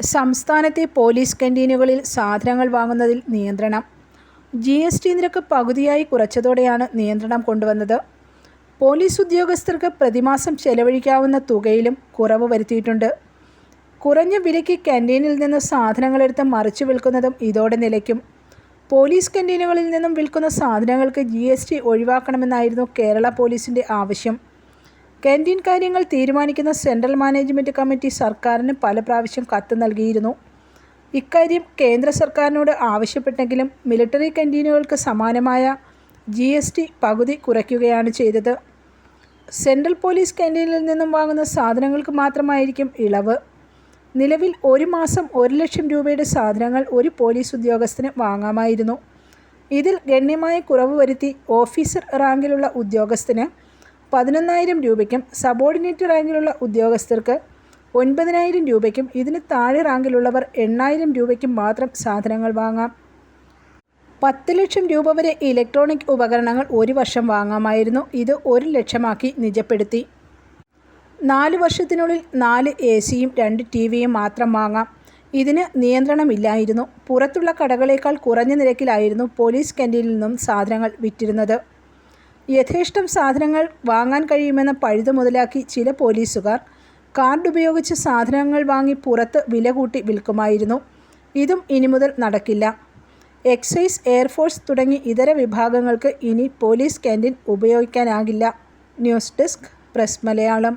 സംസ്ഥാനത്തെ പോലീസ് കന്റീനുകളിൽ സാധനങ്ങൾ വാങ്ങുന്നതിൽ നിയന്ത്രണം. ജി എസ് ടി നിരക്ക് പകുതിയായി കുറച്ചതോടെയാണ് നിയന്ത്രണം കൊണ്ടുവന്നത്. പോലീസ് ഉദ്യോഗസ്ഥർക്ക് പ്രതിമാസം ചെലവഴിക്കാവുന്ന തുകയിലും കുറവ് വരുത്തിയിട്ടുണ്ട്. കുറഞ്ഞ വിലയ്ക്ക് കന്റീനിൽ നിന്ന് സാധനങ്ങളെടുത്ത് മറിച്ചു വിൽക്കുന്നതും ഇതോടെ നിലയ്ക്കും. പോലീസ് കന്റീനുകളിൽ നിന്നും വിൽക്കുന്ന സാധനങ്ങൾക്ക് ജി ഒഴിവാക്കണമെന്നായിരുന്നു കേരള പോലീസിന്റെ ആവശ്യം. കാന്റീൻ കാര്യങ്ങൾ തീരുമാനിക്കുന്ന സെൻട്രൽ മാനേജ്മെന്റ് കമ്മിറ്റി സർക്കാരിന് പല പ്രാവശ്യം കത്ത് നൽകിയിരുന്നു. ഇക്കാര്യം കേന്ദ്ര സർക്കാരിനോട് ആവശ്യപ്പെട്ടെങ്കിലും മിലിറ്ററി കന്റീനുകൾക്ക് സമാനമായ ജി എസ് ടി പകുതി കുറയ്ക്കുകയാണ് ചെയ്തത്. സെൻട്രൽ പോലീസ് ക്യാന്റീനിൽ നിന്നും വാങ്ങുന്ന സാധനങ്ങൾക്ക് മാത്രമായിരിക്കും ഇളവ്. നിലവിൽ ഒരു മാസം ഒരു ലക്ഷം രൂപയുടെ സാധനങ്ങൾ ഒരു പോലീസ് ഉദ്യോഗസ്ഥന് വാങ്ങാമായിരുന്നു. ഇതിൽ ഗണ്യമായ കുറവ് വരുത്തി ഓഫീസർ റാങ്കിലുള്ള ഉദ്യോഗസ്ഥന് പതിനൊന്നായിരം രൂപയ്ക്കും സബോർഡിനേറ്റ് റാങ്കിലുള്ള ഉദ്യോഗസ്ഥർക്ക് ഒൻപതിനായിരം രൂപയ്ക്കും ഇതിന് താഴെ റാങ്കിലുള്ളവർ എണ്ണായിരം രൂപയ്ക്കും മാത്രം സാധനങ്ങൾ വാങ്ങാം. പത്ത് ലക്ഷം രൂപ വരെ ഇലക്ട്രോണിക് ഉപകരണങ്ങൾ ഒരു വർഷം വാങ്ങാമായിരുന്നു. ഇത് ഒരു ലക്ഷമാക്കി നിജപ്പെടുത്തി. നാല് വർഷത്തിനുള്ളിൽ നാല് എ സിയും രണ്ട് ടി വിയും മാത്രം വാങ്ങാം. ഇതിന് നിയന്ത്രണമില്ലായിരുന്നു. പുറത്തുള്ള കടകളേക്കാൾ കുറഞ്ഞ നിരക്കിലായിരുന്നു പോലീസ് ക്യാന്റീനിൽ നിന്നും സാധനങ്ങൾ വിറ്റിരുന്നത്. യഥേഷ്ടം സാധനങ്ങൾ വാങ്ങാൻ കഴിയുമെന്ന പഴുത് മുതലാക്കി ചില പോലീസുകാർ കാർഡ് ഉപയോഗിച്ച് സാധനങ്ങൾ വാങ്ങി പുറത്ത് വില കൂട്ടി വിൽക്കുമായിരുന്നു. ഇതും ഇനി മുതൽ നടക്കില്ല. എക്സൈസ് എയർഫോഴ്സ് തുടങ്ങി ഇതര വിഭാഗങ്ങൾക്ക് ഇനി police canteen ഉപയോഗിക്കാനാകില്ല. News desk press Malayalam.